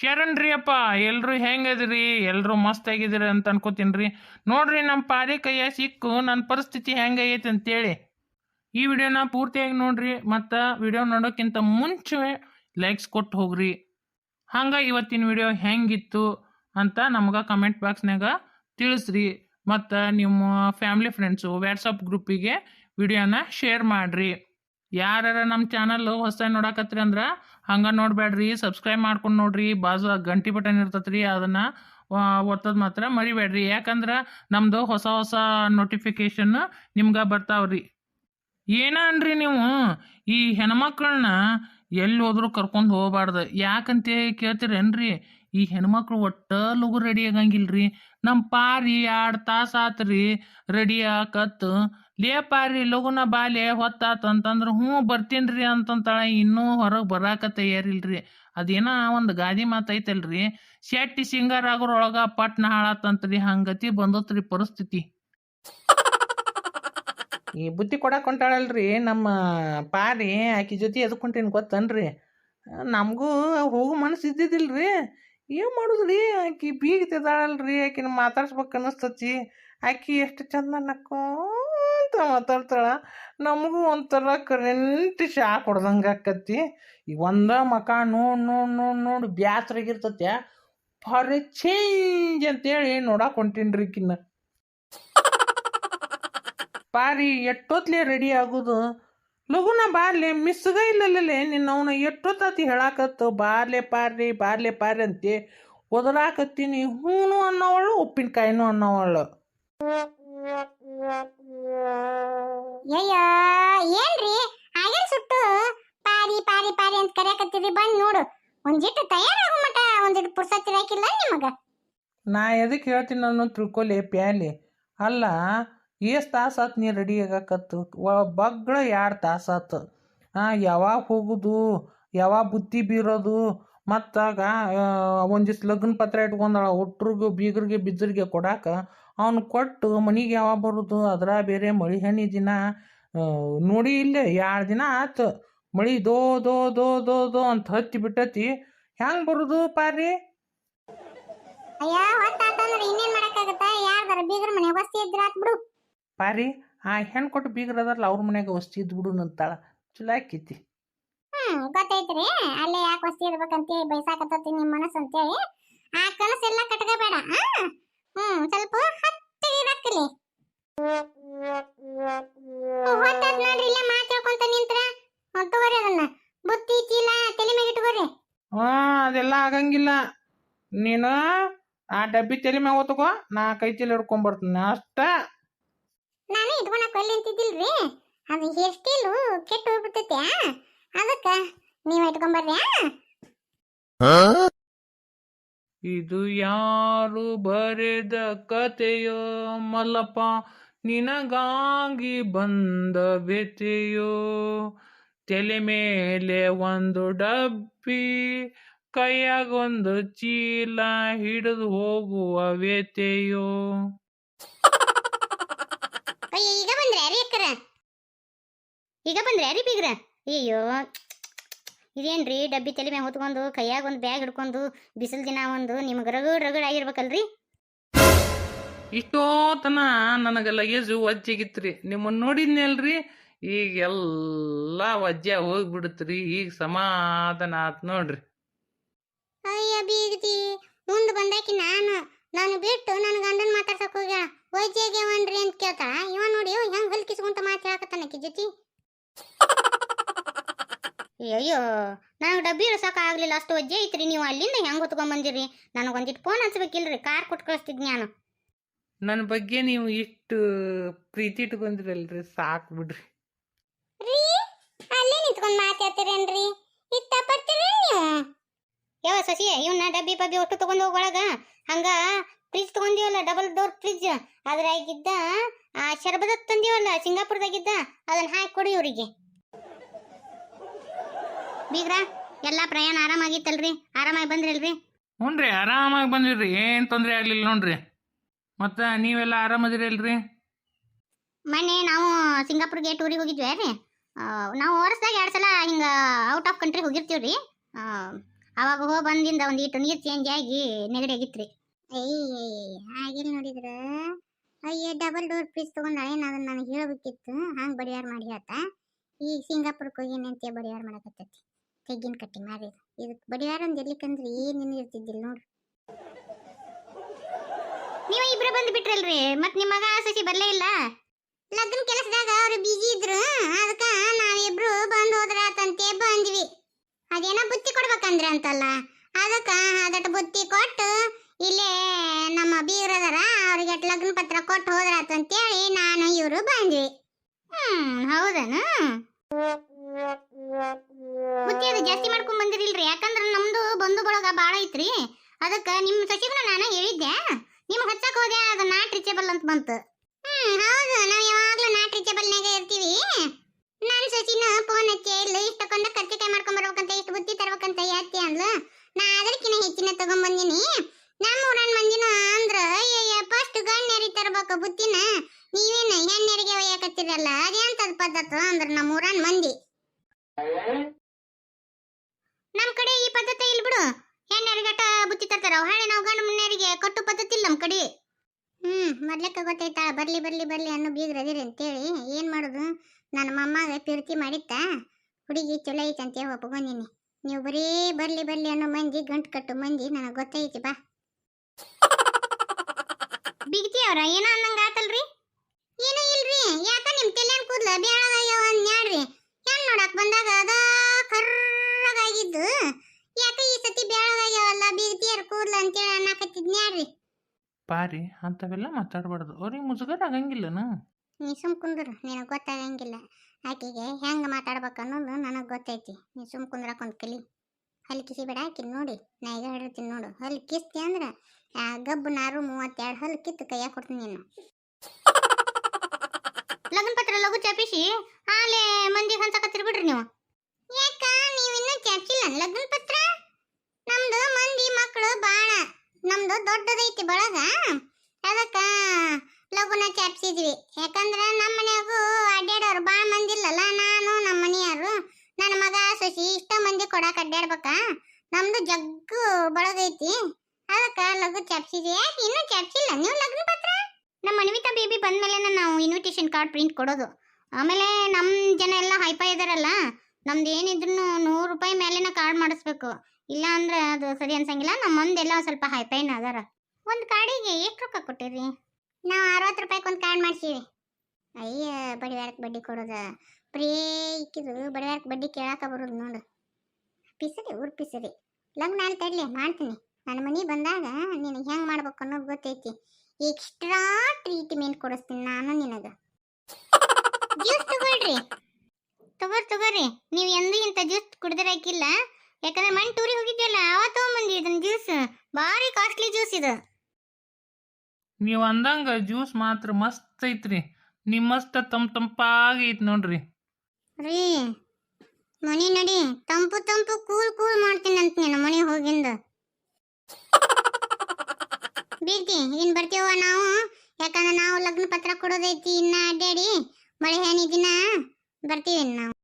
ಶರಣ್ರಿ ಅಪ್ಪ ಎಲ್ಲರೂ ಹೆಂಗದಿರಿ? ಎಲ್ಲರೂ ಮಸ್ತ್ ಆಗಿದ್ದೀರಿ ಅಂತ ಅನ್ಕೋತೀನಿ ನೋಡ್ರಿ ನಮ್ಮ ಪಾರಿ ಕೈಯ ಸಿಕ್ಕು ನನ್ನ ಪರಿಸ್ಥಿತಿ ಹೆಂಗೈತಿ ಅಂತೇಳಿ. ಈ ವಿಡಿಯೋನ ಪೂರ್ತಿಯಾಗಿ ನೋಡ್ರಿ, ಮತ್ತು ವಿಡಿಯೋ ನೋಡೋಕ್ಕಿಂತ ಮುಂಚೆ ಲೈಕ್ಸ್ ಕೊಟ್ಟು ಹೋಗ್ರಿ. ಹಂಗೆ ಇವತ್ತಿನ ವಿಡಿಯೋ ಹೆಂಗಿತ್ತು ಅಂತ ನಮ್ಗೆ ಕಮೆಂಟ್ ಬಾಕ್ಸ್ನಾಗ ತಿಳಿಸ್ರಿ. ಮತ್ತು ನಿಮ್ಮ ಫ್ಯಾಮ್ಲಿ ಫ್ರೆಂಡ್ಸು ವ್ಯಾಟ್ಸಪ್ ಗ್ರೂಪಿಗೆ ವಿಡಿಯೋನ ಶೇರ್ ಮಾಡಿರಿ. ಯಾರು ನಮ್ಮ ಚಾನಲ್ ಹೊಸ ನೋಡಕತ್ರಿ ಅಂದ್ರೆ ಹಂಗೆ ನೋಡಬೇಡ್ರಿ ಸಬ್ಸ್ಕ್ರೈಬ್ ಮಾಡ್ಕೊಂಡು ನೋಡ್ರಿ, ಬಾಜು ಗಂಟಿ ಬಟನ್ ಇರ್ತೈತ್ರಿ, ಅದನ್ನು ಒತ್ತೋದು ಮಾತ್ರ ಮರಿಬೇಡ್ರಿ ಯಾಕಂದ್ರೆ ನಮ್ಮದು ಹೊಸ ಹೊಸ ನೋಟಿಫಿಕೇಷನ್ ನಿಮ್ಗೆ ಬರ್ತಾವ್ರಿ. ಏನ ಅನ್ರಿ ನೀವು? ಈ ಹೆಣ್ಮಕ್ಳನ್ನ ಎಲ್ಲಿ ಹೋದ್ರು ಕರ್ಕೊಂಡು ಹೋಗಬಾರ್ದು. ಯಾಕಂತ ಕೇಳ್ತೀರೇನ್ರಿ? ಈ ಹೆಣ್ಮಕ್ಳು ಒಟ್ಟ ಲಗು ರೆಡಿ ಆಗಂಗಿಲ್ರಿ. ನಮ್ಮ ಪಾರಿ ಎರಡು ತಾಸು ಆತ್ರಿ ರೆಡಿ ಆಕತ್ತು ಲೇ ಪಾರಿ, ಲಗುನ ಬಾಲೆ ಹೊತ್ತಾತು ಅಂತಂದ್ರೆ ಹ್ಞೂ ಬರ್ತೀನಿ ರೀ ಅಂತಂತಾಳೆ, ಇನ್ನೂ ಹೊರಗೆ ಬರಾಕ ತಯಾರಿಲ್ರಿ. ಅದೇನ ಒಂದು ಗಾದಿ ಮಾತೈತಲ್ರಿ ಶೆಟ್ಟಿ ಸಿಂಗಾರ ಆಗೋರೊಳಗೆ ಪಟ್ನ ಹಾಳಾತಂತ್ರಿ, ಹಂಗತಿ ಬಂದತ್ರಿ ಪರಿಸ್ಥಿತಿ. ಈ ಬುದ್ಧಿ ಕೊಡಕ್ಕೆ ನಮ್ಮ ಪಾರಿ ಆಕಿ ಜೊತೆ ಎದಕ್ಕೆ ಗೊತ್ತನ್ರಿ. ನಮಗೂ ಹೋಗು ಮನಸ್ಸು ಇದ್ದಿದ್ದಿಲ್ರಿ. ಏನು ಮಾಡೋದ್ರಿ? ಆಕಿ ಬೀಗ ತಿದಾಳಲ್ರಿ ಆಕಿನ ಮಾತಾಡ್ಸ್ಬೇಕು ಅನ್ನಿಸ್ತತಿ. ಆಕಿ ಎಷ್ಟು ಚಂದ ನಕ್ಕೊಂತ ಮಾತಾಡ್ತಾಳ. ನಮಗೂ ಒಂಥರ ಕರೆಂಟ್ ಶಾಕ್ ಹೊಡ್ದಂಗೆ ಆಕತಿ. ಈ ಒಂದ ಮಕ ನೋಡಿ ನೋಡಿ ನೋಡಿ ನೋಡಿ ಬ್ಯಾಸ್ರಾಗಿರ್ತತ್ಯ ಫಾರ್ ಚೇಂಜ್ ಅಂತೇಳಿ ನೋಡಕ್ಕೆ ಹೊಂಟೀನಿ ರೀಕಿನ್ನ ಪಾರಿ ಎಷ್ಟೊತ್ಲೆ ರೆಡಿ ಆಗೋದು? ಲಗುನ ಬಾರ್ಲೆ ಮಿಸ್ಗ ಇಲ್ಲಲ್ಲೇ ನಿನ್ನ ಅವನ ಎಷ್ಟೊತ್ತಾತಿ ಹೇಳಾಕತ್ತು ಬಾರ್ಲೆ ಪಾರ್ರಿ ಬಾರ್ಲೆ ಪಾರ್ರಿ ಅಂತೆ ಒದರಾಕತ್ತೀನಿ. ಹೂನು ಅನ್ನೋವಳು ಉಪ್ಪಿನಕಾಯಿನೂ ಅನ್ನೋವಳು. ಅಯ್ಯ ಏನ್ರಿ? ಹಾಗೆ ಸುಟ್ಟು? ಪಾರಿ ಪಾರಿ ಪಾರಿ ಅಂತ ಕರೆಯಕತ್ತೀರಿ ಬಂದ್ ನೋಡು. ಒಂದಿಟ್ಟು ತಯಾರಾಗೋ ಮಟ ಒಂದಿಟ್ಟು ಪುರ್ಸತ್ತಿರಾಕಿಲ್ಲ ನಿಮಗ. ನಾ ಎದಕ್ಕೆ ಹೇಳ್ತೀನಿ ನಾನು ತಿಳ್ಕೊಲೆ ಪ್ಯಾಲಿ. ಅಲ್ಲ ಎಷ್ಟು ತಾಸು ಆತು ನೀ ರೆಡಿ ಆಗಾಕತ್ತು? ಬಗ್ಳ ಎರಡು ತಾಸು ಆತು ಹಾಂ ಯಾವಾಗ ಹೋಗೋದು? ಯಾವಾಗ ಬುತ್ತಿ ಬೀರೋದು? ಮತ್ತಾಗ ಒಂದಿಷ್ಟು ಲಗ್ನ ಪತ್ರ ಇಟ್ಕೊಂಡಾಳ ಒಟ್ರಿಗೆ ಬೀಗರಿಗೆ ಬಿದ್ದರಿಗೆ ಕೊಡಾಕ ಅವನು ಕೊಟ್ಟು ಮನೆಗೆ ಯಾವಾಗ ಬರೋದು? ಅದರ ಬೇರೆ ಮಳಿ ಹಣ್ಣಿ ದಿನ. ನೋಡಿ ಇಲ್ಲೇ ಎರಡು ದಿನ ಆತು? ಮಳಿ ದೋ ದೋ ದೋ ದೋ ದೋ ಅಂತ ಹತ್ತಿ ಬಿಟ್ಟತಿ. ಹೆಂಗೆ ಬರೋದು ಪಾರಿ ಅಯ್ಯ, ಹೊತ್ತಾತಂದ್ರೆ ಇನ್ನೇನ್ ಮಾಡಕ್ಕಾಗತ್ತ? ಯಾರ್ದಾರ ಬೀಗರ ಮನೆ ವಸ್ತಿ ಇದ್ರೆ ಬಿಡು. ಪಾರಿ ಆ ಹೆಣ್ಣು ಕೊಟ್ಟು ಬೀಗರ ಅದಾರಲ್ಲ ಅವ್ರ ಮನೆಗೆ ವಸ್ತಿ ಇದ್ದು ಬಿಡು ಅಂತಾಳ. ಚಲೋ ಆಕೈತಿ. ಹ್ಮ್ ಗೊತ್ತೈತ್ರಿ. ಅಲ್ಲೇ ಯಾಕೆ ವಸ್ತಿ ಇರ್ಬೇಕಂತ ಬೈಸಾಕತ್ತತಿ ನಿಮ್ಮ ಮನಸ್ಸು ಅಂತೇಳಿ ಆ ಕನಸೆಲ್ಲ ಕಟ್ಕೋಬೇಡ? ಹ್ಮ್ ಸ್ವಲ್ಪ ಹತ್ತಿಗೆ ಇರಕ್ಕಲಿ ಹೊತ್ತಾತ್ ನೋಡ್ರಿ ಇಲ್ಲೇ ಮಾತು ಹೇಳ್ಕೊಂತ ನಿಂತ್ರ. ತಗೋರಿ ಅದನ್ನ. ಬುತ್ತಿ ಚೀಲ ತಲೆ ಮ್ಯಾಗ ಇಟ್ಕೋರಿ. ಹಾ ಅದೆಲ್ಲ ಆಗಂಗಿಲ್ಲ. ನೀನು ಆ ಡಬ್ಬಿ ತಲೆ ಮ್ಯಾಗ ಓದ್ಕೋ ನಾ ಕೈ ಚೀಲ ಹಿಡ್ಕೊಂಬರ್ತೀನಿ ಅಷ್ಟ. ನಾನು ಇಟ್ಕೊಳಕ್ ಒಲ್ಲೆ ಅಂತಿದ್ದಿಲ್ರಿ? ಅದು ಹೇರ್ ಸ್ಟೈಲು ಕೆಟ್ಟು ಹೋಗ್ಬಿಡ್ತೈತೆ ಅದಕ್ಕ ನೀವು ಇಟ್ಕೊಂಬರ್ರಿ ಆ? ಇದು ಯಾರು ಬರೆದ ಕತೆಯೋ ಮಲ್ಲಪ್ಪ ನಿನಗಾಗಿ ಬಂದ ವ್ಯತೆಯೋ ತಲೆ ಮೇಲೆ ಒಂದು ಡಬ್ಬಿ ಕೈಯಾಗೊಂದು ಚೀಲ ಹಿಡಿದು ಹೋಗುವ ವ್ಯತೆಯೋ ಅಯ್ಯ ಈಗ ಬಂದ್ರೆ ಅರಿ ಅಕ್ಕರ ಈಗ ಬಂದ್ರೆ ಅರಿ ಬೀಗ್ರ? ಅಯ್ಯೋ ಇದೇನ್ರಿ ಡಬ್ಬಿ ತಲೆ ಮ್ಯಾಗ ಹೊತ್ಕೊಂಡು ಕೈಯಾಗ ಒಂದು ಬ್ಯಾಗ್ ಹಿಡ್ಕೊಂಡು ಬಿಸಿಲು ದಿನ ಒಂದು ನಿಮ್ಗೆ ರಗಡ್ ರಗಡ್ ಆಗಿರ್ಬೇಕಲ್ರಿ? ಇಷ್ಟೋತನ ನನಗೆ ಲಗೇಜು ಒಜ್ಜಿಗಿತ್ರಿ ನಿಮ್ಮನ್ನು ನೋಡಿದ್ನಲ್ರಿ? ಈಗ ಎಲ್ಲ ವಜ್ಜೆ ಹೋಗ್ಬಿಡುತ್ರಿ. ಈಗ ಸಮಾಧಾನ ಆತ್ ನೋಡ್ರಿ. ಅಯ್ಯ ಬೀಗದಿ ಮುಂದೆ ಬಂದಾಕಿ ನಾನು ನಾನು ಬಿಟ್ಟು ನನ್ನ ಗಂಡನ ಮಾತಾಡ್ಸಕ್ ಜೊತೆ ಅಯ್ಯೋ ನಾವು ಡಬ್ಬಿ ಇಳಿಸೋಕೆ ಆಗಲಿಲ್ಲ ಅಷ್ಟು ಒಜ್ಜೆ ಐತ್ರಿ ನೀವು ಅಲ್ಲಿಂದ ಹೆಂಗ್ ಹೊತ್ಕೊಂಡ್ ಬಂದಿರಿ ನನಗೆ ಒಂದಿಟ್ಟು ಫೋನ್ ಹಚ್ಬೇಕಿಲ್ರಿ ಕಾರ್ ಕೊಟ್ಟು ಕಳಿಸ್ತಿದ್ ನಾನು ನನ್ನ ಬಗ್ಗೆ ನೀವು ಇಷ್ಟು ಪ್ರೀತಿ ಇಟ್ಕೊಂಡ್ರಲ್ರಿ ಸಾಕು ಬಿಡ್ರಿ. ರೀ ಅಲ್ಲೇ ನಿಂತ್ಕೊಂಡು ಮಾತಾಡ್ತೀರೇನ್ರಿ? ಇತ್ತ ಬರ್ತೀರಿ ನೀವು? ಯಾವ ಸಸಿ ಇವನ್ನ ಡಬ್ಬಿ ಪಬ್ಬಿ ಒಟ್ಟು ತಗೊಂಡು ಹೋಗೊಳಗ ಹಂಗ ಫ್ರಿಜ್ ತಗೊಂಡಿವಲ್ಲ ಡಬಲ್ ಡೋರ್ ಫ್ರಿಜ್ ಅದ್ರಾಗಿದ್ದ ಆ ಶರ್ಬದ ತಂದಿವಲ್ಲ ಸಿಂಗಾಪುರದಾಗಿದ್ದ ಅದನ್ನ ಹಾಕಿ ಕೊಡಿ ಇವರಿಗೆ. ಬೀಗ್ರ ಎಲ್ಲ ಪ್ರಯಾಣ ಆರಾಮಾಗಿತ್ತಲ್ರಿ? ಆರಾಮಾಗಿ ಬಂದ್ರಲ್ರಿ? ಹ್ಞೂ ರೀ ಆರಾಮಾಗಿ ಬಂದಿರ್ರಿ. ಏನು ತೊಂದರೆ ಆಗಲಿಲ್ಲ ನೋಡ್ರಿ. ಮತ್ತು ನೀವೆಲ್ಲ ಆರಾಮದಿರಲ್ರಿ? ಮೊನ್ನೆ ನಾವು ಸಿಂಗಾಪುರ್ಗೆ ಟೂರಿಗೆ ಹೋಗಿದ್ವಿ ರೀ ನಾವು ವರ್ಷದಾಗ ಎರಡು ಸಲ ಹಿಂಗೆ ಔಟ್ ಆಫ್ ಕಂಟ್ರಿ ಹೋಗಿರ್ತೀವಿ ರೀ ಅವಾಗ ಹೋಗಿ ಬಂದಿಂದ ಒಂದು ಇಟ್ಟು ನೀರು ಚೇಂಜ್ ಆಗಿ ನೆಗಡಿ ಆಗಿತ್ರಿ. ಅಯ್ಯ ಹಾಗೆಲ್ಲ ನೋಡಿದ್ರ? ಅಯ್ಯ ಡಬಲ್ ಡೋರ್ ಪೀಸ್ ತಗೊಂಡಾಳೆ ನಾನು ನನಗೆ ಹೇಳ್ಬೇಕಿತ್ತು ಹಂಗ ಬಡಿಯಾರ ಮಾಡಿ ಆತ ಈಗ ಸಿಂಗಾಪುರಕ್ಕೆ ಹೋಗಿನಂತೆ ಅಂತ ಬಡಿಯಾರ್ ಮಾಡಕತ್ತೈತಿ. ತೆಗ್ಗಿನ ಕಟ್ಟಿ ಮಾರಿ. ಇದಕ್ಕೆ ಬಡಿಯಾರ ಒಂದ್ ಎಲ್ಲಿಕಂದ್ರೆ ಏನೇನು ಇರ್ತಿದ್ದಿಲ್ಲ ನೋಡ್ರಿ ನೀವು ಇಬ್ರು ಬಂದು ಬಿಟ್ರಲ್ರಿ? ಮತ್ ನಿಮ್ಮ ಮಗ ಸಸಿ ಬರಲೇ ಇಲ್ಲ? ಲಗ್ನ ಕೆಲಸದಾಗ ಅವ್ರು ಬಿಜಿ ಇದ್ರು. ಅದಕ್ಕ ನಾವಿಬ್ರು ಬಂದ್ ಹೋದ್ರಾತಂತೆ ಬಂದ್ವಿ. ಅದೇನೋ ಬುತ್ತಿ ಕೊಡ್ಬೇಕಂದ್ರೆ ಅಂತಲ್ಲ ಅದಕ್ಕ ಅದಟ್ ಬುತ್ತಿ ಕೊಟ್ಟು ಇಲ್ಲೇ ನಮ್ಮ ಬೀರದಾರ ಅವ್ರಿಗೆ ಅಟ್ ಲಗ್ನ ಪತ್ರ ಕೊಟ್ಟು ಹೇಳಿ ನಾನು ಇವರು ಬಂದ್ವಿ. ಹ್ಮ್, ಹೌದನ? ಬುತ್ತಿ ಅದು ಜಾಸ್ತಿ ಮಾಡ್ಕೊಂಡ್ ಬಂದಿರಿಲ್ರಿ. ಯಾಕಂದ್ರ ನಮ್ದು ಬಂಧು ಬಳಗ ಬಾಳ ಐತ್ರಿ. ಅದಕ್ಕ ನಿಮ್ ಸಚಿವನ ನಾನು ಹೇಳಿದ್ದೆ. ನಿಮ್ಗೆ ಹಚ್ಚಕ್ ಹೋದೆ, ಅದು ನಾಟ್ ರೀಚೇಬಲ್ ಅಂತ ಬಂತು. ಹ್ಮ್, ಹೌದು. ನಾವ್ ಯಾವಾಗ್ಲೂ ನಾಟ್ ರೀಚೇಬಲ್ನಾಗ ಇರ್ತೀವಿ. ನಾನು ಸಚಿನ ಫೋನ್ ಹಚ್ಚಿ, ಇಲ್ಲ ಇಷ್ಟಕ್ಕೊಂದ ಕರ್ಚಿಕಾಯಿ ಮಾಡ್ಕೊಂಡ್ ಬರ್ಬೇಕಂತ, ಇಷ್ಟು ಬುತ್ತಿ ತರ್ಬೇಕಂತ ಯಾತಿ ಅಂದ್ಲು. ನಾ ಅದಕ್ಕಿನ ಹೆಚ್ಚಿನ ತಗೊಂಬಂದಿನಿ. ನಮ್ಮ ಊರನ್ ಮಂದಿನ ಅಂದ್ರ ಫಸ್ಟ್ ಗಣ್ಯರಿಗೆ ತರ್ಬೇಕು ಬುತ್ತಿನ ನೀವೇನ ಹೆಣ್ಣರಿಗೆ ಒಯ್ಯಾಕತ್ತಿರಲ್ಲ, ಅದೇಂತದ ಪದ್ಧತಿ? ಅಂದ್ರ ನಮ್ಮ ಊರನ್ ಮಂದಿ. ನಮ್ ಕಡೆ ಈ ಪದ್ಧತಿ ಇಲ್ ಬಿಡು. ಹೆಣ್ಣರಿಗಟ ಬುತ್ತಿ ತರ್ತಾರ. ಹೊಳೆ ನಾವು ಗಂಡ ಮುನ್ನರಿಗೆ ಕಟ್ಟು ಪದ್ಧತಿ ಇಲ್ಲ ನಮ್ ಕಡೆ. ಹ್ಮ್ ಮೊದ್ಲಕ್ಕ ಗೊತ್ತೈತಾ ಬರ್ಲಿ ಬರ್ಲಿ ಬರ್ಲಿ ಅನ್ನೋ ಬೀಗ್ರದಿರಿ ಅಂತೇಳಿ ಏನ್ ಮಾಡೋದು? ನನ್ನ ಮಮ್ಮಗೆ ಪ್ರೀತಿ ಮಾಡಿತ್ತ. ಹುಡುಗಿ ಚಲೋ ಐತೆ ಅಂತ ಒಪ್ಕೊಂಡಿನಿ. ನೀವು ಬರೀ ಬರ್ಲಿ ಬರ್ಲಿ ಅನ್ನೋ ಮಂದಿ, ಗಂಟು ಕಟ್ಟು ಮಂದಿ, ನನಗೆ ಗೊತ್ತೈತಿ, ಬಾ. ಬಿಗ್ತಿ ಅವ್ರ ಏನೋ ಅನ್ನಂಗ ಆತಲ್ರಿ? ಏನೂ ಇಲ್ರಿ ಯಾಕ ನಿಮ್ ತಲೆನ್ ಕೂದ್ಲ ಬ್ಯಾಳಗಾಗ್ಯಾವ ಅನ್ಯಾಡ್ರಿ ಹೆಣ್ ನೋಡಕ್ ಬಂದಾಗ ಅದ ಕರ್ರಗಾಗಿದ್ದು. ಯಾಕ ಈ ಸತಿ ಬ್ಯಾಳಗಾಗ್ಯಾವಲ್ಲ ಬಿಗ್ತಿಯರ್ ಕೂದ್ಲ ಅಂತೇಳಿ ಅನ್ನಕತ್ತಿದ್ನ್ಯಾಡ್ರಿ ಪಾರಿ ಅಂತವೆಲ್ಲ ಮಾತಾಡಬಾರ್ದು. ಅವ್ರಿಗೆ ಮುಜುಗರ ಆಗಂಗಿಲ್ಲನ? ನೀ ಸುಮ್ ಕುಂದ್ರು ನಿನಗೆ ಗೊತ್ತಾಗಂಗಿಲ್ಲ. ಆಕೆಗೆ ಹೆಂಗೆ ಮಾತಾಡ್ಬೇಕು ಅನ್ನೋದು ನನಗೆ ಗೊತ್ತೈತಿ. ನೀ ಸುಮ್ ಕುಂದ್ರಕ್ಕೊಂದು ಕಲಿ ಹಲ್ಲಿ ಕಿಸಿ ಬೇಡ ಆಕಿ ನೋಡಿ. ನಾ ಈಗ ಹೇಳಿರ್ತೀನಿ ನೋಡು. ಹಲ್ಲಿ ಕಿಸ್ತಿ ಅಂದ್ರೆ ಗಬ್ಬು, ನಾರು, ಮೂವತ್ತೆರಡು ಹಲ್ಲು ಕಿತ್ತು ಕೈಯಾಗ ಕೊಡ್ತೀನಿ ನೀನು. ಲಗ್ನ ಪತ್ರ, ಲಘು ಚಾಪಿಸಿ? ಆಲೆ ಮಂದಿ ಹಂಚಕತ್ತಿರ್ ಬಿಡ್ರಿ ನೀವು. ಯಾಕ? ನೀವು ಚಾಪಿಸಿಲ್ಲ ಲಗ್ನ ಪತ್ರ? ನಮ್ದು ಮಂದಿ ಮಕ್ಕಳು ಬಾಳ. ನಮ್ದು ದೊಡ್ಡದೈತಿ ಬಳಗ. ಅದಕ್ಕ ಲಗುನ ಚಾಪ್ಸಿದ್ವಿ. ಯಾಕಂದ್ರೆ ನಮ್ಮ ಮನೆಯಾಗೂ ಅಡ್ಡಾಡೋರು ಭಾಳ ಮಂದಿ ಇಲ್ಲಲ್ಲ, ನಾನು ನಮ್ಮ ಮನೆಯವರು. ನನ್ನ ಮಗ ಸಸಿ ಇಷ್ಟ ಕೊಡಾಕ ಅಡ್ಡಾಡ್ಬೇಕ? ನಮ್ದು ಜಗ್ಗು ಬಳಗೈತಿ. ಅದಕ್ಕ ಲಘು ಚಪ್ಸಿದೆ ಯಾಕೆ ಇನ್ನೂ ಚಪ್ಸಿಲ್ಲ ನೀವು ಲಗ್ನ ಪತ್ರ? ನಮ್ಮ ಅನ್ವಿತಾ ಬೇಬಿ ಬಂದ್ಮೇಲೆ ನಾವು ಇನ್ವಿಟೇಷನ್ ಕಾರ್ಡ್ ಪ್ರಿಂಟ್ ಕೊಡೋದು. ಆಮೇಲೆ ನಮ್ಮ ಜನ ಎಲ್ಲ ಹೈಫೈ ಇದಾರಲ್ಲ, ನಮ್ದು ಏನಿದ್ರು ನೂರು ರೂಪಾಯಿ ಮೇಲೆನ ಕಾರ್ಡ್ ಮಾಡಿಸ್ಬೇಕು. ಇಲ್ಲ ಅಂದ್ರೆ ಅದು ಸರಿ ಅನ್ಸಂಗಿಲ್ಲ. ನಮ್ಮ ಮಂದೆಲ್ಲ ಸ್ವಲ್ಪ ಹೈಫೈನ ಅದಾರ ಒಂದು ಕಾರ್ಡಿಗೆ ಎಷ್ಟು ರೊಕ್ಕ ಕೊಟ್ಟಿರಿ? ನಾವು ಅರವತ್ತು ರೂಪಾಯಿಗೆ ಒಂದು ಕಾರ್ಡ್ ಮಾಡ್ಸೀವಿ. ಅಯ್ಯ ಬಡಿವಾರಕ್ಕೆ ಬಡ್ಡಿ ಕೊಡೋದ. ಪ್ರೇ ಇಕ್ಕಿದ್ರು ಬಡಿವಾರಕ್ಕೆ ಬಡ್ಡಿ ಕೇಳಾಕ ಬರೋದು ನೋಡು. ಪಿಸರಿ ಊರ್ ಪಿಸರಿ ಲಗ್ನ ನಾನ್ ತಡ್ಲಿ ಮಾಡ್ತೀನಿ. ನನ್ನ ಮನೆ ಬಂದಾಗ ನಿನಗೆ ಹೆಂಗೆ ಮಾಡ್ಬೇಕು ಅನ್ನೋದು ಗೊತ್ತೈತಿ. ಎಕ್ಸ್ಟ್ರಾ ಟ್ರೀಟ್ಮೆಂಟ್ ಕೊಡಿಸ್ತೀನಿ ನಾನು ನಿನಗೆ. ಜ್ಯೂಸ್ ತಗೊಳ್ರಿ. ತಗೋರ್ ತಗೋರಿ. ನೀವು ಎಂದೂ ಇಂಥ ಜ್ಯೂಸ್ ಕುಡ್ದಿರಾಕಿಲ್ಲ. ಯಾಕಂದ್ರೆ ಮಣ್ಣು ಟೂರಿ ಹೋಗಿದ್ದೆಲ್ಲ ಅವಾಗ ತೊಗೊಂಬಂದಿ ಇದನ್ನ ಜ್ಯೂಸ್ ಭಾರಿ ಕಾಸ್ಟ್ಲಿ ಜ್ಯೂಸ್ ಇದು. ನೀವು ಅಂದಂಗ ಜ್ಯೂಸ್ ಮಾತ್ರ ಮಸ್ತ್ ಐತ್ರಿ. ನಿಮ್ಮಷ್ಟ ತಂಪ್ ತಂಪಾಗಿ ಐತ್ ನೋಡ್ರಿ. ರೀ. ಮನಿ ನಡಿ, ತಂಪು ತಂಪು ಕೂಲ್ ಕೂಲ್ ಮಾಡ್ತೀನಂತ ನಿನ್ನ ಮನೆ ಹೋಗಿಂದ. ಬೀರ್ತಿ, ಇನ್ ಬರ್ತೀವ ನಾವು? ಯಾಕಂದ್ರೆ ನಾವು ಲಗ್ನ ಪತ್ರ ಕೊಡೋದೈತಿ, ಇನ್ನ ಅಡ್ಡಾಡಿ ಮಳೆ ಹೇನಿದ್ದೀನ ದಿನ ಬರ್ತೀವಿ ನಾವು.